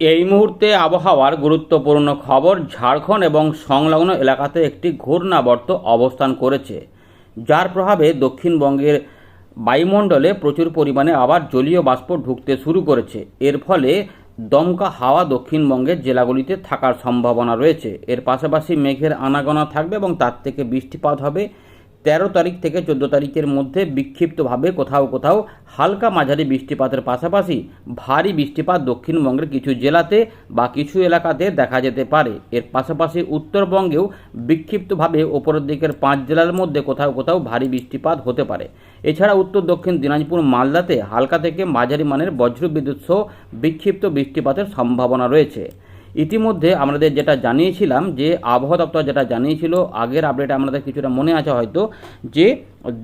এই মুহূর্তে আবহাওয়ার গুরুত্বপূর্ণ খবর ঝাড়খণ্ড এবং সংলগ্ন এলাকাতে একটি ঘূর্ণাবর্ত অবস্থান করেছে, যার প্রভাবে দক্ষিণবঙ্গের বায়ুমণ্ডলে প্রচুর পরিমাণে আবার জলীয় বাষ্প ঢুকতে শুরু করেছে। এর ফলে দমকা হাওয়া দক্ষিণবঙ্গের জেলাগুলিতে থাকার সম্ভাবনা রয়েছে। এর পাশাপাশি মেঘের আনাগোনা থাকবে এবং তার থেকে বৃষ্টিপাত হবে। তেরো তারিখ থেকে চোদ্দ তারিখের মধ্যে বিক্ষিপ্তভাবে কোথাও কোথাও হালকা মাঝারি বৃষ্টিপাতের পাশাপাশি ভারী বৃষ্টিপাত দক্ষিণবঙ্গের কিছু জেলাতে বা কিছু এলাকাতে দেখা যেতে পারে। এর পাশাপাশি উত্তরবঙ্গেও বিক্ষিপ্তভাবে ওপরের দিকের পাঁচ জেলার মধ্যে কোথাও কোথাও ভারী বৃষ্টিপাত হতে পারে। এছাড়া উত্তর, দক্ষিণ, দিনাজপুর, মালদাতে হালকা থেকে মাঝারি মানের বজ্রবিদ্যুৎ সহ বিক্ষিপ্ত বৃষ্টিপাতের সম্ভাবনা রয়েছে। ইতিমধ্যে আমাদের যেটা জানিয়েছিলাম যে আবহাওয়া দপ্তর যেটা জানিয়েছিল, আগের আপডেটে আমাদের কিছুটা মনে আছে হয়তো, যে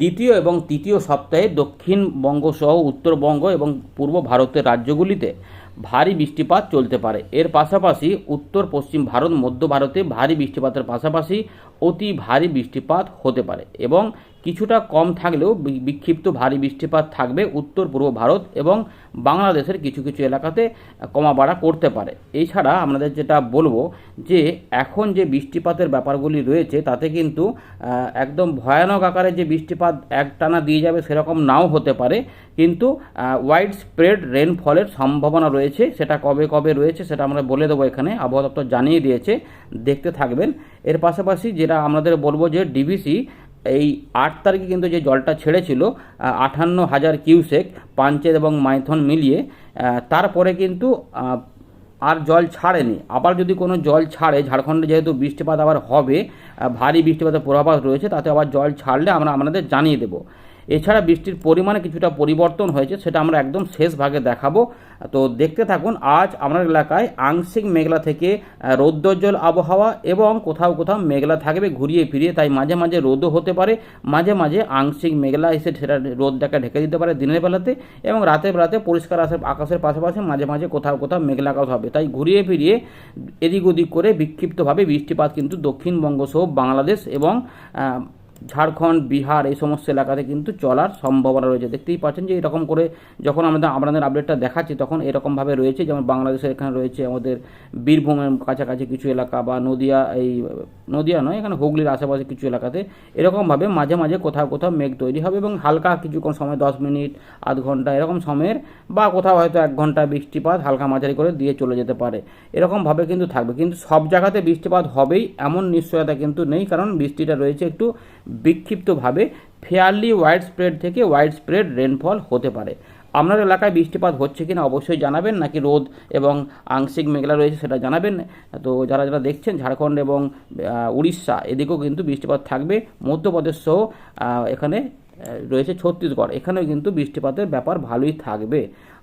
দ্বিতীয় এবং তৃতীয় সপ্তাহে দক্ষিণবঙ্গ সহ উত্তরবঙ্গ এবং পূর্ব ভারতের রাজ্যগুলিতে ভারী বৃষ্টিপাত চলতে পারে। এর পাশাপাশি উত্তর, পশ্চিম ভারত, মধ্য ভারতে ভারী বৃষ্টিপাতের পাশাপাশি অতি ভারী বৃষ্টিপাত হতে পারে এবং কিছুটা কম থাকলেও বিক্ষিপ্ত ভারী বৃষ্টিপাত থাকবে উত্তর, পূর্ব ভারত এবং বাংলাদেশের কিছু কিছু এলাকাতে কমা বাড়া করতে পারে। এছাড়া আমাদের যেটা বলব যে, এখন যে বৃষ্টিপাতের ব্যাপারগুলি রয়েছে তাতে কিন্তু একদম ভয়ানক আকারে যে বৃষ্টিপাত একটানা দিয়ে যাবে সেরকম নাও হতে পারে, কিন্তু ওয়াইড স্প্রেড রেনফলের সম্ভাবনা রয়েছে, সেটা কবে কবে রয়েছে সেটা আমরা বলে দেবো এখানে, আবহাওয়া দপ্তর জানিয়ে দিয়েছে, দেখতে থাকবেন। এর পাশাপাশি যেটা আমাদের বলব যে ডিবিসি এই আট তারিখে কিন্তু যে জলটা ছেড়েছিল আটান্ন হাজার কিউসেক পাঞ্চেত এবং মাইথন মিলিয়ে তারপরে কিন্তু আর জল ছাড়েনি। আবার যদি কোনো জল ছাড়ে, ঝাড়খণ্ডে যেহেতু বৃষ্টিপাত আবার হবে ভারী বৃষ্টিপাতের পূর্বাভাস রয়েছে, তাতে আবার জল ছাড়লে আমরা আপনাদের জানিয়ে দেবো। এছাড়া বৃষ্টির পরিমাণে কিছুটা পরিবর্তন হয়েছে, সেটা আমরা একদম শেষ ভাগে দেখাবো। তো দেখতে থাকুন, আজ আপনার এলাকায় আংশিক মেঘলা থেকে রৌদ্রোজ্জ্বল আবহাওয়া এবং কোথাও কোথাও মেঘলা থাকবে, ঘুরিয়ে ফিরিয়ে, তাই মাঝে মাঝে রোদও হতে পারে। মাঝে মাঝে আংশিক মেঘলা এসে সেটা রোদটাকে ঢেকে দিতে পারে দিনের বেলাতে এবং রাতের বেলাতে পরিষ্কার আসে আকাশের পাশাপাশি মাঝে মাঝে কোথাও কোথাও মেঘলা আকাশ হবে। তাই ঘুরিয়ে ফিরিয়ে এদিক ওদিক করে বিক্ষিপ্তভাবে বৃষ্টিপাত কিন্তু দক্ষিণবঙ্গ সহ বাংলাদেশ এবং ঝাড়খণ্ড, বিহার এই সমস্ত এলাকাতে কিন্তু চলার সম্ভাবনা রয়েছে। দেখতেই পাচ্ছেন যে এরকম করে যখন আমাদের আপনাদের আপডেটটা দেখাচ্ছি, তখন এরকমভাবে রয়েছে। যেমন বাংলাদেশের এখানে রয়েছে আমাদের বীরভূমের কাছাকাছি কিছু এলাকা বা নদিয়া, এই নদিয়া নয়, এখানে হুগলির আশেপাশে কিছু এলাকাতে এরকমভাবে মাঝে মাঝে কোথাও কোথাও মেঘ তৈরি হবে এবং হালকা কিছুক্ষণ সময়, দশ মিনিট, আধ ঘণ্টা এরকম সময়ের বা কোথাও হয়তো এক ঘণ্টা বৃষ্টিপাত হালকা মাঝারি করে দিয়ে চলে যেতে পারে। এরকমভাবে কিন্তু থাকবে। কিন্তু সব জায়গাতে বৃষ্টিপাত হবেই এমন নিশ্চয়তা কিন্তু নেই, কারণ বৃষ্টিটা রয়েছে একটু বিক্ষিপ্তভাবে ফেয়ারলি ওয়াইড স্প্রেড থেকে ওয়াইড স্প্রেড রেনফল হতে পারে। আপনার এলাকায় বৃষ্টিপাত হচ্ছে কিনা অবশ্যই জানাবেন, নাকি রোদ এবং আংশিক মেঘলা রয়েছে সেটা জানাবেন। তো যারা যারা দেখছেন ঝাড়খণ্ড এবং উড়িষ্যা, এদিকেও কিন্তু বৃষ্টিপাত থাকবে। মধ্যপ্রদেশ সহ এখানে রয়েছে ছত্তিশগড়। এখানেও কিন্তু বৃষ্টিপাতের ব্যাপার ভালোই থাকবে।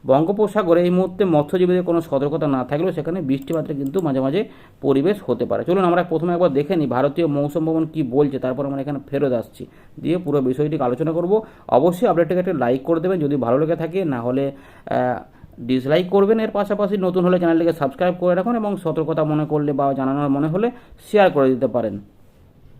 বঙ্গোপসাগরে এই মুহূর্তে মৎস্যজীবীদের কোনো সতর্কতা না থাকলেও সেখানে বৃষ্টিপাতের কিন্তু মাঝে মাঝে পরিবেশ হতে পারে। চলুন আমরা প্রথমে একবার দেখে নিই ভারতীয় মৌসুম ভবন কী বলছে, তারপর আমরা এখানে ফেরত আসছি। দিয়ে পুরো বিষয়টিকে আলোচনা করব। অবশ্যই আপডেটটাকে একটা লাইক করে দেবেন যদি ভালো লেগে থাকে, না হলে ডিসলাইক করবেন। এর পাশাপাশি নতুন হলে চ্যানেলটিকে সাবস্ক্রাইব করে রাখুন এবং সতর্কতা মনে করলে বা জানানোর মনে হলে শেয়ার করে দিতে পারেন।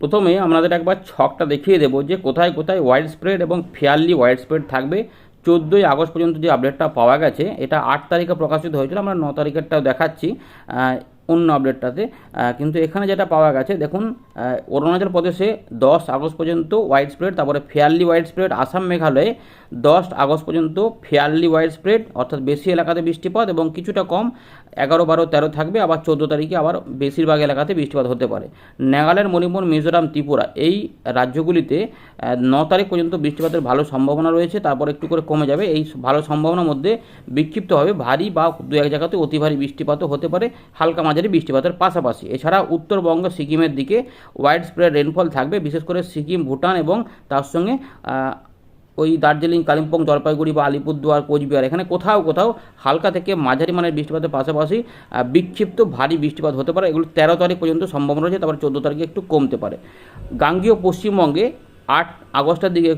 প্রথমে আপনাদের একবার ছকটা দেখিয়ে দেবো যে কোথায় কোথায় ওয়াইড স্প্রেড এবং ফেয়ারলি ওয়াইড স্প্রেড থাকবে। চোদ্দোই আগস্ট পর্যন্ত যে আপডেটটা পাওয়া গেছে, এটা আট তারিখে প্রকাশিত হয়েছিল, আমরা ন তারিখেরটাও দেখাচ্ছি। অন্য আপডেটটাতে কিন্তু এখানে যেটা পাওয়া গেছে, দেখুন অরুণাচল প্রদেশে দশ আগস্ট পর্যন্ত ওয়াইড স্প্রেড তারপরে ফেয়ারলি ওয়াইড স্প্রেড আসাম মেঘালয়ে দশ আগস্ট পর্যন্ত ফেয়ারলি ওয়াইড স্প্রেড অর্থাৎ বেশি এলাকাতে বৃষ্টিপাত এবং কিছুটা কম, এগারো, বারো, তেরো থাকবে, আবার চোদ্দ তারিখে আবার বেশিরভাগ এলাকাতে বৃষ্টিপাত হতে পারে। নাগাল্যান্ড, মণিপুর, মিজোরাম, ত্রিপুরা এই রাজ্যগুলিতে ন তারিখ পর্যন্ত বৃষ্টিপাতের ভালো সম্ভাবনা রয়েছে, তারপর একটু করে কমে যাবে, এই ভালো সম্ভাবনার মধ্যে বিক্ষিপ্ত হবে ভারী বা দু এক জায়গাতে অতি ভারী বৃষ্টিপাতও হতে পারে, হালকা মাঝারি বৃষ্টিপাতের পাশাপাশি। এছাড়া উত্তরবঙ্গ, সিকিমের দিকে ওয়াইড স্প্রেড রেনফল থাকবে, বিশেষ করে সিকিম, ভুটান এবং তার সঙ্গে ওই দার্জিলিং, কালিম্পং, জলপাইগুড়ি বা আলিপুরদুয়ার, কোচবিহার। এখানে কোথাও কোথাও হালকা থেকে মাঝারি মানের বৃষ্টিপাতের পাশাপাশি বিক্ষিপ্ত ভারী বৃষ্টিপাত হতে পারে। এগুলো তেরো তারিখ পর্যন্ত সম্ভাবনা রয়েছে, তারপর চোদ্দ তারিখে একটু কমতে পারে। গাঙ্গীয় পশ্চিমবঙ্গে আট আগস্টের দিকে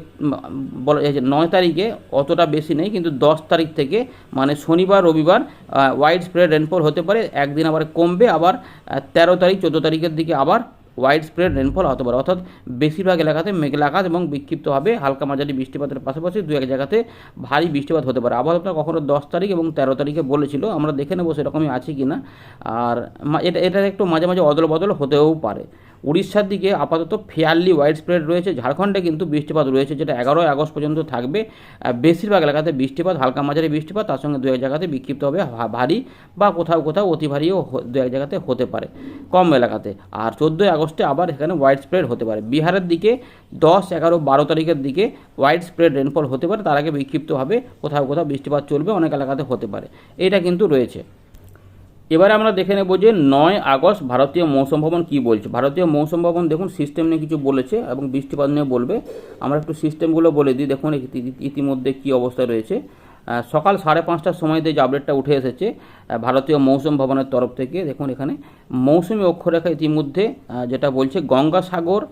বলা যাচ্ছে নয় তারিখে অতটা বেশি নেই, কিন্তু দশ তারিখ থেকে মানে শনিবার, রবিবার ওয়াইড স্প্রেড রেনফল হতে পারে। একদিন আবার কমবে, আবার তেরো তারিখ, চোদ্দ তারিখের দিকে আবার ওয়াইড স্প্রেড রেনফল হতে পারে। অর্থাৎ বেশিরভাগ এলাকাতে মেঘলা আকাশ এবং বিক্ষিপ্তভাবে হালকা মাঝারি বৃষ্টিপাতের পাশাপাশি দু, এক জায়গাতে ভারী বৃষ্টিপাত হতে পারে। আবহাওয়া কখনো দশ তারিখ এবং তেরো তারিখে বলেছিল। আমরা দেখে নেব সেরকমই আছে কি না আর এটা এটা একটু মাঝে মাঝে অদল বদল হতেও পারে। উড়িষ্যার দিকে আপাতত ফেয়ারলি ওয়াইড স্প্রেড রয়েছে। ঝাড়খণ্ডে কিন্তু বৃষ্টিপাত রয়েছে, যেটা এগারোই আগস্ট পর্যন্ত থাকবে। বেশিরভাগ এলাকাতে বৃষ্টিপাত, হালকা মাঝারি বৃষ্টিপাত, তার সঙ্গে দু, এক জায়গাতে বিক্ষিপ্ত হবে ভারী বা কোথাও কোথাও অতি ভারীও দু, এক জায়গাতে হতে পারে কম এলাকাতে। আর চোদ্দোই আগস্টে আবার এখানে ওয়াইড স্প্রেড হতে পারে। বিহারের দিকে দশ, এগারো, বারো তারিখের দিকে ওয়াইড স্প্রেড রেনফল হতে পারে। তার আগে বিক্ষিপ্তভাবে কোথাও কোথাও বৃষ্টিপাত চলবে, অনেক এলাকাতে হতে পারে। এটা কিন্তু রয়েছে। এবারে আমরা দেখে নেব যে নয় আগস্ট ভারতীয় মৌসুম ভবন কী বলছে। ভারতীয় মৌসুম ভবন দেখুন সিস্টেম নিয়ে কিছু বলেছে এবং বৃষ্টিপাত নিয়ে বলবে। আমরা একটু সিস্টেমগুলো বলে দিই। দেখুন ইতিমধ্যে কী অবস্থা রয়েছে। সকাল সাড়ে পাঁচটার সময়তে যে আপডেটটা উঠে এসেছে ভারতীয় মৌসুম ভবনের তরফ থেকে, দেখুন এখানে, মৌসুমী অক্ষরেখা ইতিমধ্যে যেটা বলছে গঙ্গাসাগর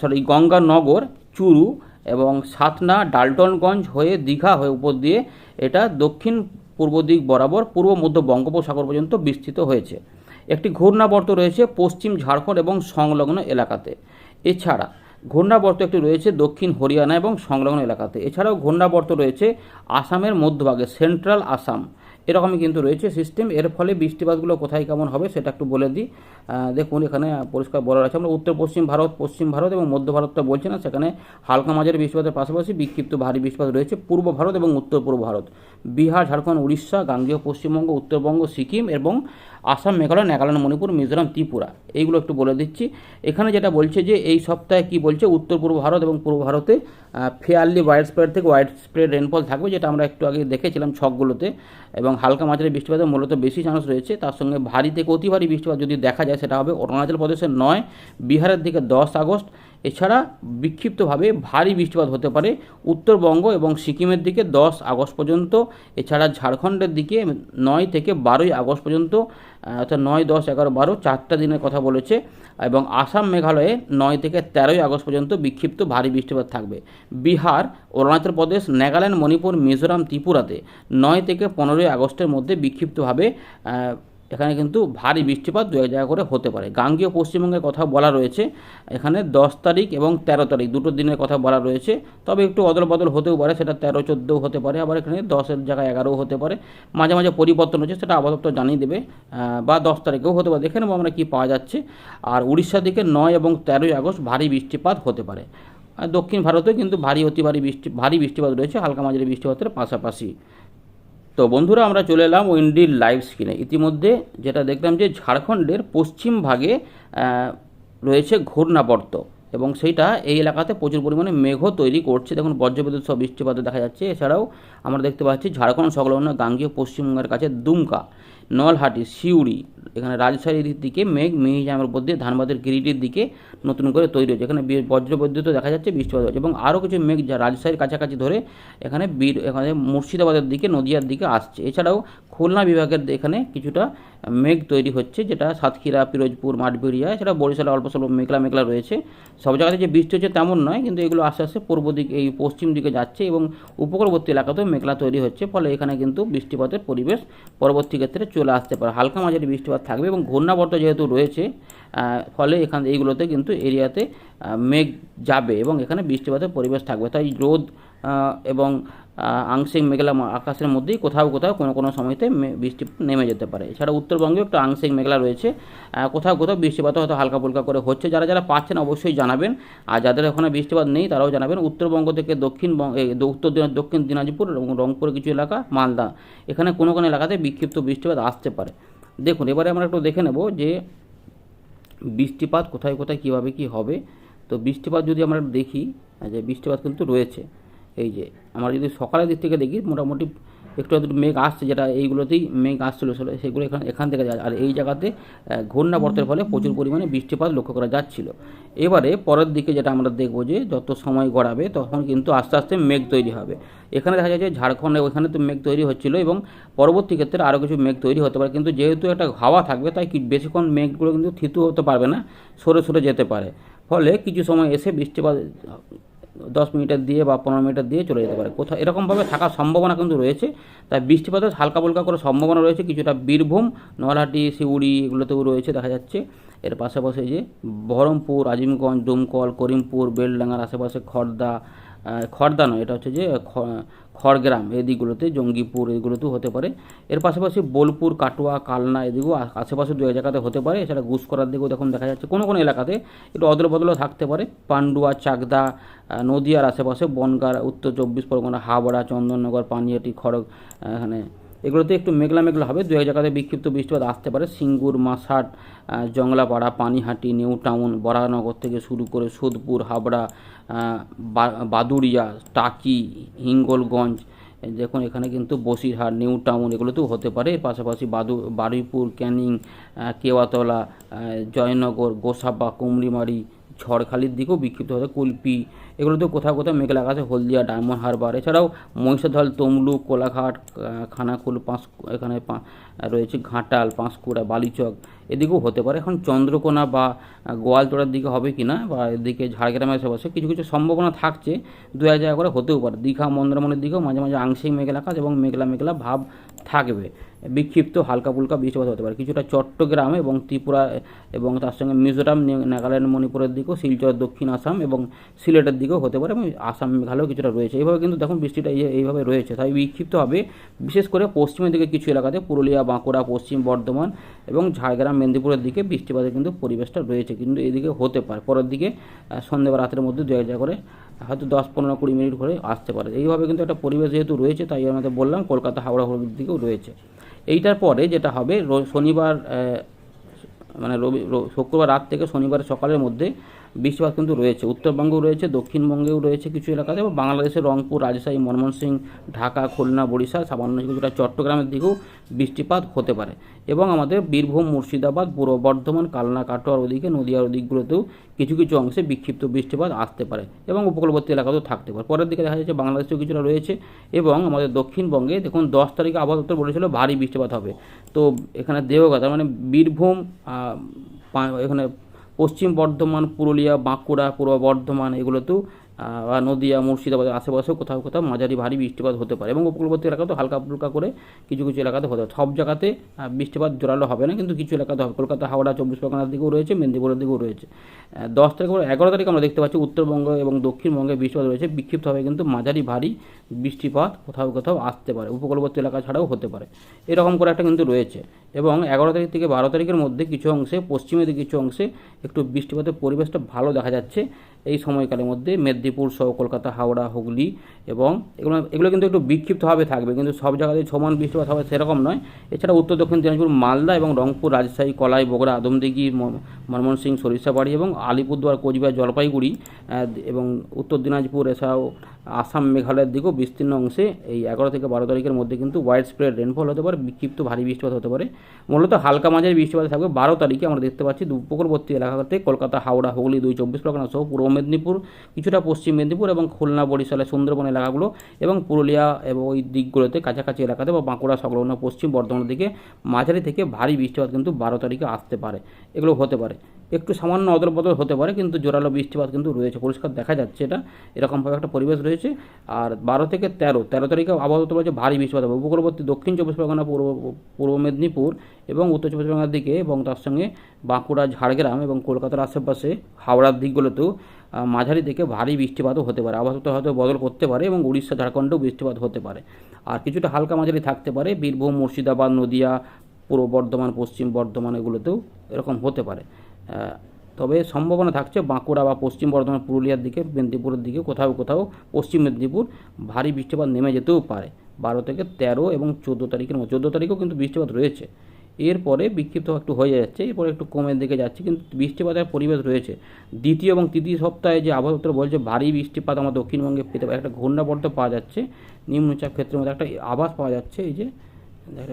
সরি গঙ্গানগর, চুরু এবং সাতনা, ডালটনগঞ্জ হয়ে দীঘা হয়ে উপর দিয়ে এটা দক্ষিণ পূর্ব দিক বরাবর পূর্ব মধ্য বঙ্গোপসাগর পর্যন্ত বিস্তৃত হয়েছে। একটি ঘূর্ণাবর্ত রয়েছে পশ্চিম ঝাড়খণ্ড এবং সংলগ্ন এলাকাতে। এছাড়া ঘূর্ণাবর্ত একটি রয়েছে দক্ষিণ হরিয়ানা এবং সংলগ্ন এলাকাতে। এছাড়াও ঘূর্ণাবর্ত রয়েছে আসামের মধ্যভাগে, সেন্ট্রাল আসাম। এরকমই কিন্তু রয়েছে সিস্টেম। এর ফলে বৃষ্টিপাতগুলো কোথায় কেমন হবে সেটা একটু বলে দিই। দেখুন, এখানে পরিষ্কার বলা আছে। আমরা উত্তর পশ্চিম ভারত পশ্চিম ভারত এবং মধ্য ভারতটা বলছি না। সেখানে হালকা মাঝারি বৃষ্টিপাতের পাশাপাশি বিক্ষিপ্ত ভারী বৃষ্টিপাত রয়েছে পূর্ব ভারত এবং উত্তর পূর্ব ভারত। বিহার, ঝাড়খণ্ড, উড়িষ্যা, গাঙ্গেয় পশ্চিমবঙ্গ, উত্তরবঙ্গ, সিকিম এবং আসাম, মেঘালয়, নাগাল্যান্ড, মণিপুর, মিজোরাম, ত্রিপুরা। এইগুলো একটু বলে দিচ্ছি। এখানে যেটা বলছে যে, এই সপ্তাহে কি বলছে? উত্তর পূর্ব ভারত এবং পূর্ব ভারতে ফেয়ারলি ওয়াইড স্প্রেড থেকে ওয়াইড স্প্রেড রেনফল থাকবে, যেটা আমরা একটু আগে দেখেছিলাম ছকগুলোতে। এবং হালকা মাঝারি বৃষ্টিপাতের মূলত বেশি চান্স রয়েছে। তার সঙ্গে ভারী থেকে অতি ভারী বৃষ্টিপাত যদি দেখা যায়, সেটা হবে অরুণাচল প্রদেশের নয়, বিহারের দিকে দশ আগস্ট এছাড়া বিক্ষিপ্তভাবে ভারী বৃষ্টিপাত হতে পারে উত্তরবঙ্গ এবং সিকিমের দিকে দশ আগস্ট পর্যন্ত। এছাড়া ঝাড়খণ্ডের দিকে নয় থেকে বারোই আগস্ট পর্যন্ত অর্থাৎ নয়, দশ, এগারো, বারো চারটা দিনের কথা বলেছে এবং আসাম মেঘালয়ে নয় থেকে তেরোই আগস্ট পর্যন্ত বিক্ষিপ্ত ভারী বৃষ্টিপাত থাকবে। বিহার, অরুণাচল প্রদেশ, নাগাল্যান্ড, মণিপুর, মিজোরাম, ত্রিপুরাতে নয় থেকে পনেরোই আগস্টের মধ্যে বিক্ষিপ্তভাবে এখানে কিন্তু ভারী বৃষ্টিপাত দু এক জায়গা করে হতে পারে। গাঙ্গীয় পশ্চিমবঙ্গের কথা বলা রয়েছে। এখানে দশ তারিখ এবং তেরো তারিখ দুটো দিনের কথা বলা রয়েছে। তবে একটু অদল বদল হতেও পারে, সেটা তেরো, চোদ্দোও হতে পারে, আবার এখানে দশের জায়গায় এগারোও হতে পারে। মাঝে মাঝে পরিবর্তন হচ্ছে, সেটা আপাতত জানিয়ে দেবে বা দশ তারিখেও হতে পারে। দেখে নেব আমরা কী পাওয়া যাচ্ছে। আর উড়িষ্যা দিকে নয় এবং তেরোই আগস্ট ভারী বৃষ্টিপাত হতে পারে। দক্ষিণ ভারতেও কিন্তু ভারী, অতি ভারী বৃষ্টি, ভারী বৃষ্টিপাত রয়েছে, হালকা মাঝারি বৃষ্টিপাতের পাশাপাশি। তো বন্ধুরা, আমরা চলে এলাম উইন্ডির লাইভ স্ক্রিনে ইতিমধ্যে যেটা দেখলাম যে ঝাড়খণ্ডের পশ্চিম ভাগে রয়েছে ঘূর্ণাবর্ত এবং সেইটা এই এলাকাতে প্রচুর পরিমাণে মেঘ তৈরি করছে। দেখুন, বজ্রবিদ্যুৎ সব বৃষ্টিপাত দেখা যাচ্ছে। এছাড়াও আমরা দেখতে পাচ্ছি ঝাড়খণ্ড সংলগ্ন গাঙ্গীয় পশ্চিমবঙ্গের কাছে দুমকা। নলহাটি, সিউড়ি, এখানে রাজশাহীর দিকে মেঘ, মিহিজামের উপর দিয়ে ধানবাদের গিরিটির দিকে নতুন করে তৈরি হচ্ছে এখানে বি- বজ্রবিদ্যুৎও দেখা যাচ্ছে, বৃষ্টিপাত হচ্ছে এবং আরও কিছু মেঘ যা রাজশাহীর কাছাকাছি ধরে এখানে বীর এখানে মুর্শিদাবাদের দিকে, নদিয়ার দিকে আসছে। এছাড়াও খুলনা বিভাগের এখানে কিছুটা মেঘ তৈরি হচ্ছে, যেটা সাতক্ষীরা, পিরোজপুর, মাঠবেড়িয়া, এছাড়া বরিশালে অল্প স্বল্প মেঘলা মেঘলা রয়েছে। সব জায়গাতে যে বৃষ্টি হচ্ছে তেমন নয়, কিন্তু এগুলো আস্তে আস্তে পূর্ব দিকে, এই পশ্চিম দিকে যাচ্ছে এবং উপকূলবর্তী এলাকাতেও মেঘলা তৈরি হচ্ছে, ফলে এখানে কিন্তু বৃষ্টিপাতের পরিবেশ পরবর্তী ক্ষেত্রে চলে আসতে পারে। হালকা মাঝারি বৃষ্টিপাত থাকবে এবং ঘূর্ণাবর্ত যেহেতু রয়েছে ফলে এখান, এইগুলোতে কিন্তু এরিয়াতে মেঘ যাবে এবং এখানে বৃষ্টিপাতের পরিবেশ থাকবে। তাই রোদ এবং আংশিক মেঘলা আকাশের মধ্যেই কোথাও কোথাও কোনো কোনো সময়তে বৃষ্টি নেমে যেতে পারে। এছাড়া উত্তরবঙ্গেও একটু আংশিক মেঘলা রয়েছে। কোথাও কোথাও বৃষ্টিপাত হয়তো হালকা ফুলকা করে হচ্ছে। যারা যারা পাচ্ছেন অবশ্যই জানাবেন। আর যাদের ওখানে বৃষ্টিপাত নেই তারাও জানাবেন। উত্তরবঙ্গ থেকে দক্ষিণবঙ্গ উত্তর দক্ষিণ দিনাজপুর এবং রংপুর কিছু এলাকা, মালদা, এখানে কোনো কোনো এলাকাতে বিক্ষিপ্ত বৃষ্টিপাত আসতে পারে। দেখুন, এবারে আমরা একটু দেখে নেব যে বৃষ্টিপাত কোথায় কোথায় কীভাবে কী হবে। তো বৃষ্টিপাত যদি আমরা দেখি, যে বৃষ্টিপাত কিন্তু রয়েছে। এই যে, আমরা যদি সকালের দিক থেকে দেখি, মোটামুটি একটু একটু মেঘ আসছে যেটা এইগুলোতেই মেঘ আসছিল, সেগুলো এখান এখান থেকে আর এই জায়গাতে ঘূর্ণাবর্তের ফলে প্রচুর পরিমাণে বৃষ্টিপাত লক্ষ্য করা যাচ্ছিল। এবারে পরের দিকে যেটা আমরা দেখব যে, যত সময় গড়াবে, তখন কিন্তু আস্তে আস্তে মেঘ তৈরি হবে। এখানে দেখা যাচ্ছে ঝাড়খণ্ডে ওইখানে তো মেঘ তৈরি হচ্ছিল এবং পরবর্তী ক্ষেত্রে আরও কিছু মেঘ তৈরি হতে পারে। কিন্তু যেহেতু একটা হাওয়া থাকবে, তাই বেশিক্ষণ মেঘগুলো কিন্তু থিতু হতে পারবে না, সরে সরে যেতে পারে। ফলে কিছু সময় এসে বৃষ্টিপাত দশ মিনিটের দিয়ে বা পনেরো মিনিটের দিয়ে চলে যেতে পারে। কোথাও এরকমভাবে থাকার সম্ভাবনা কিন্তু রয়েছে। তাই বৃষ্টিপাতের হালকা ফুলকা করে সম্ভাবনা রয়েছে। কিছুটা বীরভূম, নলহাটি, শিউড়ি এগুলোতেও রয়েছে দেখা যাচ্ছে। এর পাশাপাশি যে বহরমপুর, আজিমগঞ্জ, ডুমকল, করিমপুর, বেলডাঙ্গার আশেপাশে খর্দা খড়দা নয় এটা হচ্ছে যে খড়গ্রাম এদিকগুলোতে জঙ্গিপুর, এগুলোতেও হতে পারে। এর পাশাপাশি বোলপুর, কাটোয়া, কালনা, এদিকেও আশেপাশে দু এক জায়গাতে হতে পারে। এছাড়া গুসকরার দিকেও দেখুন দেখা যাচ্ছে কোনো কোনো এলাকাতে একটু অদল বদলও থাকতে পারে। পান্ডুয়া, চাকদা নদীয়ার নদিয়ার আশেপাশে, বনগাঁ, উত্তর চব্বিশ পরগনা, হাওড়া, চন্দননগর, পানিয়াটি, খড়গ এখানে এগুলোতে একটু মেঘলা মেঘলা হবে। দু এক জায়গাতে বিক্ষিপ্ত বৃষ্টিপাত আসতে পারে। সিঙ্গুর মাসাট জংলাপাড়া, পানিহাটি নিউ টাউন বরানগর থেকে শুরু করে সোদপুর, হাবড়া বাদুড়িয়া, টাকি, হিঙ্গলগঞ্জ দেখুন এখানে কিন্তু বসিরহাট নিউ টাউন এগুলোতেও হতে পারে। এর পাশাপাশি বাদু, বারুইপুর, ক্যানিং কেওয়াতলা জয়নগর, গোসাবা, কুমড়িমারি ঝড়খালির দিকেও বিক্ষিপ্ত হতে কুলপি, এগুলোতেও কোথাও কোথাও মেঘলা আকাশে, হলদিয়া, ডায়মন্ড হারবার। এছাড়াও মহিষাধল তমলু কোলাঘাট খানাকুল পাঁশ এখানে রয়েছে ঘাটাল, পাঁশকুড়া, বালিচক এদিকেও হতে পারে। এখন চন্দ্রকোনা বা গোয়ালতোড়ার দিকে হবে কি না বা এদিকে ঝাড়গ্রামের আশেপাশে কিছু কিছু সম্ভাবনা থাকছে। দু এক জায়গা করে হতেও পারে। দীঘা, মন্দারমণির দিকেও মাঝে মাঝে আংশিক মেঘলা আকাশ এবং মেঘলা মেঘলা ভাব থাকবে। বিক্ষিপ্ত হালকা ফুলকা বৃষ্টিপাত হতে পারে। কিছুটা চট্টগ্রাম এবং ত্রিপুরা এবং তার সঙ্গে মিজোরাম নাগাল্যান্ড, মণিপুরের দিকেও, শিলচর, দক্ষিণ আসাম এবং সিলেটের দিকেও হতে পারে এবং আসাম, মেঘালয় কিছুটা রয়েছে। এইভাবে কিন্তু দেখুন বৃষ্টিটা এই- এইভাবে রয়েছে। তাই বিক্ষিপ্ত হবে বিশেষ করে পশ্চিমের দিকে কিছু এলাকাতে পুরুলিয়া, বাঁকুড়া, পশ্চিম বর্ধমান এবং ঝাড়গ্রাম মেদিনীপুরের দিকে বৃষ্টিপাতের কিন্তু পরিবেশটা রয়েছে, কিন্তু এদিকে হতে পারে। পরের দিকে সন্ধ্যে বা রাতের মধ্যে দু এক জায়গা করে, হয়তো দশ পনেরো কুড়ি মিনিট করে আসতে পারে। এইভাবে কিন্তু একটা পরিবেশ যেহেতু রয়েছে, তাই আমাদের বললাম, কলকাতা হাওড়া হুগলির দিকেও রয়েছে। এইটার পরে যেটা হবে শনিবার মানে রবি শুক্রবার রাত থেকে শনিবার সকালের মধ্যে বৃষ্টিপাত কিন্তু রয়েছে। উত্তরবঙ্গেও রয়েছে, দক্ষিণবঙ্গেও রয়েছে কিছু এলাকাতে এবং বাংলাদেশের রংপুর, রাজশাহী ময়মনসিংহ ঢাকা, খুলনা, বরিশাল, সামান্য কিছুটা চট্টগ্রামের দিকেও বৃষ্টিপাত হতে পারে। এবং আমাদের বীরভূম, মুর্শিদাবাদ, পূর্ব বর্ধমান, কালনা, কাটোয়ার ওদিকে, নদীয়ার ওদিকগুলোতেও কিছু কিছু অংশে বিক্ষিপ্ত বৃষ্টিপাত আসতে পারে এবং উপকূলবর্তী এলাকাতেও থাকতে পারে। পরের দিকে দেখা যাচ্ছে বাংলাদেশেও কিছুটা রয়েছে এবং আমাদের দক্ষিণবঙ্গে দেখুন, দশ তারিখে আবহাওয়া দপ্তর বলেছিল ভারী বৃষ্টিপাত হবে। তো এখানে দেবগাতা মানে বীরভূম এখানে পশ্চিম বর্ধমান পুরুলিয়া বাঁকুড়া পূর্ব বর্ধমান এগুলোতেও বা নদীয়া, মুর্শিদাবাদের আশেপাশেও কোথাও কোথাও মাঝারি ভারী বৃষ্টিপাত হতে পারে এবং উপকূলবর্তী এলাকাতেও হালকা ফুলকা করে কিছু কিছু এলাকাতে হতে সব জায়গাতে বৃষ্টিপাত জোরালো হবে না, কিন্তু কিছু এলাকাতে হবে। কলকাতা, হাওড়া, চব্বিশ পরগনার দিকেও রয়েছে, মেদিনীপুরের দিকেও রয়েছে। দশ পর এগারো তারিখ আমরা দেখতে পাচ্ছি উত্তরবঙ্গ এবং দক্ষিণবঙ্গে বৃষ্টিপাত রয়েছে। বিক্ষিপ্তভাবে কিন্তু মাঝারি ভারী বৃষ্টিপাত কোথাও কোথাও আসতে পারে। উপকূলবর্তী এলাকা ছাড়াও হতে পারে। এরকম করে একটা কিন্তু রয়েছে। এবং এগারো তারিখ থেকে বারো তারিখের মধ্যে কিছু অংশে, পশ্চিমের কিছু অংশে একটু বৃষ্টিপাতের পরিবেশটা ভালো দেখা যাচ্ছে। এই সময়কালের মধ্যে মেদিনীপুর, সহ কলকাতা, হাওড়া, হুগলি এবং এগুলো এগুলো কিন্তু একটু বিক্ষিপ্তভাবে থাকবে, কিন্তু সব জায়গাতে সমান বৃষ্টিপাত হবে সেরকম নয়। এছাড়া উত্তর, দক্ষিণ দিনাজপুর, মালদা এবং রংপুর, রাজশাহী, কলাই, বগুড়া, আদমদিঘি ময়মনসিংহ সরিষাবাড়ি এবং আলিপুরদুয়ার, কোচবিহার, জলপাইগুড়ি এবং উত্তর দিনাজপুর, এছাড়াও আসাম মেঘালয়ের দিকেও বিস্তীর্ণ অংশে এই এগারো থেকে বারো তারিখের মধ্যে কিন্তু ওয়াইড স্প্রেড রেনফল হতে পারে, বিক্ষিপ্ত ভারী বৃষ্টিপাত হতে পারে। মূলত হালকা মাঝারি বৃষ্টিপাত থাকবে বারো তারিখে। আমরা দেখতে পাচ্ছি উপকূলবর্তী এলাকাতে কলকাতা, হাওড়া, হুগলি, দুই চব্বিশ পরগনা, সহ পূর্ব মেদিনীপুর, কিছুটা পশ্চিম মেদিনীপুর এবং খুলনা বরিশালের সুন্দরবন এলাকাগুলো এবং পুরুলিয়া এবং ওই দিকগুলোতে কাছাকাছি এলাকাতে বা বাঁকুড়া, সংলগ্ন পশ্চিম বর্ধমানের দিকে মাঝারি থেকে ভারী বৃষ্টিপাত কিন্তু বারো তারিখে আসতে পারে। এগুলো হতে পারে। একটু সামান্য অদল বদল হতে পারে, কিন্তু জোরালো বৃষ্টিপাত কিন্তু রয়েছে। পরিষ্কার দেখা যাচ্ছে এটা। এরকমভাবে একটা পরিবেশ রয়েছে। আর বারো থেকে তেরো তেরো তারিখে আবহাওয়া বলছে ভারী বৃষ্টিপাত হবে। উপকূলবর্তী, দক্ষিণ চব্বিশ পরগনা, পূর্ব পূর্ব মেদিনীপুর এবং উত্তর চব্বিশ পরগনার দিকে এবং তার সঙ্গে বাঁকুড়া, ঝাড়গ্রাম এবং কলকাতার আশেপাশে হাওড়ার দিকগুলোতেও মাঝারি থেকে ভারী বৃষ্টিপাতও হতে পারে। আবহাওয়া হয়তো বদল করতে পারে এবং উড়িষ্যা, ঝাড়খণ্ডেও বৃষ্টিপাত হতে পারে। আর কিছুটা হালকা মাঝারি থাকতে পারে। বীরভূম, মুর্শিদাবাদ, নদিয়া, পূর্ব বর্ধমান, পশ্চিম বর্ধমান এগুলোতেও এরকম হতে পারে। তবে সম্ভাবনা থাকছে বাঁকুড়া বা পশ্চিম বর্ধমান পুরুলিয়ার দিকে, মেদিনীপুরের দিকে, কোথাও কোথাও পশ্চিম মেদিনীপুর ভারী বৃষ্টিপাত নেমে যেতেও পারে। বারো থেকে তেরো এবং চোদ্দ তারিখের চোদ্দ তারিখেও কিন্তু বৃষ্টিপাত রয়েছে। এরপরে বিক্ষিপ্ত একটু হয়ে যাচ্ছে, এরপরে একটু কমের দিকে যাচ্ছে, কিন্তু বৃষ্টিপাতের পরিবেশ রয়েছে। দ্বিতীয় এবং তৃতীয় সপ্তাহে যে আবহাওয়া বলছে, ভারী বৃষ্টিপাত আমার দক্ষিণবঙ্গে পেতে একটা ঘূর্ণাবর্ত পাওয়া যাচ্ছে, নিম্নচাপ ক্ষেত্রের মধ্যে একটা আভাস পাওয়া যাচ্ছে, এই যে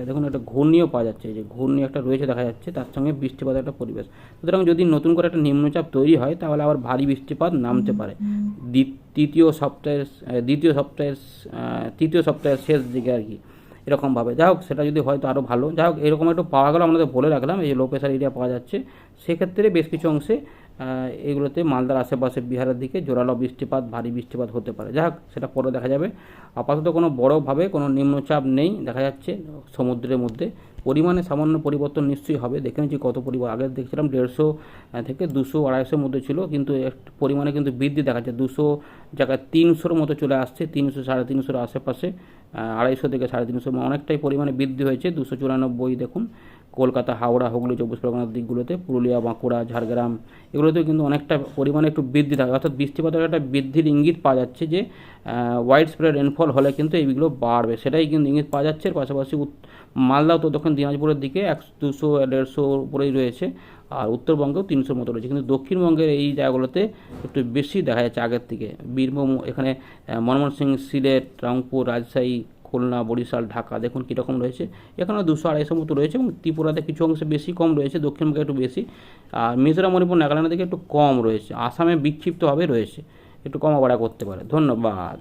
দেখুন একটা ঘূর্ণিও পাওয়া যাচ্ছে। যে ঘূর্ণি একটা রয়েছে দেখা যাচ্ছে তার সঙ্গে বৃষ্টিপাতের একটা পরিবেশ। সুতরাং যদি নতুন করে একটা নিম্নচাপ তৈরি হয় তাহলে আবার ভারী বৃষ্টিপাত নামতে পারে। তৃতীয় সপ্তাহের দ্বিতীয় সপ্তাহের তৃতীয় সপ্তাহের শেষ দিকে আর কি এরকমভাবে। যাই হোক সেটা যদি হয় তো আরও ভালো। যাই হোক এরকম একটু পাওয়া গেলো আমাদের বলে রাখলাম এই যে লো প্রেশার এরিয়া পাওয়া যাচ্ছে সেক্ষেত্রে বেশ কিছু অংশে এগুলোতে মালদার আশেপাশে বিহারের দিকে জোরালো বৃষ্টিপাত, ভারী বৃষ্টিপাত হতে পারে। যাই সেটা পরে দেখা যাবে। আপাতত কোনো বড়োভাবে কোনো নিম্নচাপ নেই, দেখা যাচ্ছে সমুদ্রের মধ্যে। পরিমাণে সামান্য পরিবর্তন নিশ্চয়ই হবে। দেখে নিচ্ছি কত পরিমাণ। আগে দেখছিলাম দেড়শো থেকে দুশো আড়াইশোর মধ্যে ছিল, কিন্তু পরিমাণে কিন্তু বৃদ্ধি দেখা যাচ্ছে। দুশো জায়গায় তিনশোর মতো চলে আসছে, তিনশো, সাড়ে তিনশোর আশেপাশে আড়াইশো থেকে সাড়ে তিনশো অনেকটাই পরিমাণে বৃদ্ধি হয়েছে, দুশো চুরানব্বই দেখুন। কলকাতা হাওড়া হুগলি চব্বিশ পরগনার দিকগুলোতে পুরুলিয়া বাঁকুড়া ঝাড়গ্রাম এগুলোতেও কিন্তু অনেকটা পরিমাণে একটু বৃদ্ধি থাকে। অর্থাৎ বৃষ্টিপাতের একটা বৃদ্ধির ইঙ্গিত পাওয়া যাচ্ছে যে ওয়াইড স্প্রেড রেনফল হলে কিন্তু এইগুলো বাড়বে। সেটাই কিন্তু ইঙ্গিত পাওয়া যাচ্ছে। এর পাশাপাশি উত- মালদা তো দক্ষিণ দিনাজপুরের দিকে একশো দুশো দেড়শোর উপরেই রয়েছে আর উত্তরবঙ্গেও তিনশোর মতো রয়েছে। কিন্তু দক্ষিণবঙ্গের এই জায়গাগুলোতে একটু বেশি দেখা যাচ্ছে আগের থেকে। বীরভূম এখানে আহ, ময়মনসিংহ সিলেট রংপুর রাজশাহী খুলনা, বরিশাল, ঢাকা, দেখুন কীরকম রয়েছে। এখানে দুশো আড়াইশো মতো রয়েছে এবং ত্রিপুরাতে কিছু অংশে বেশি কম রয়েছে দক্ষিণবঙ্গে একটু বেশি। আর মিজোরাম, মণিপুর, নাগাল্যান্ডের দিকে একটু কম রয়েছে, আসামে বিক্ষিপ্তভাবে রয়েছে। একটু কম অবাড়া করতে পারে। ধন্যবাদ।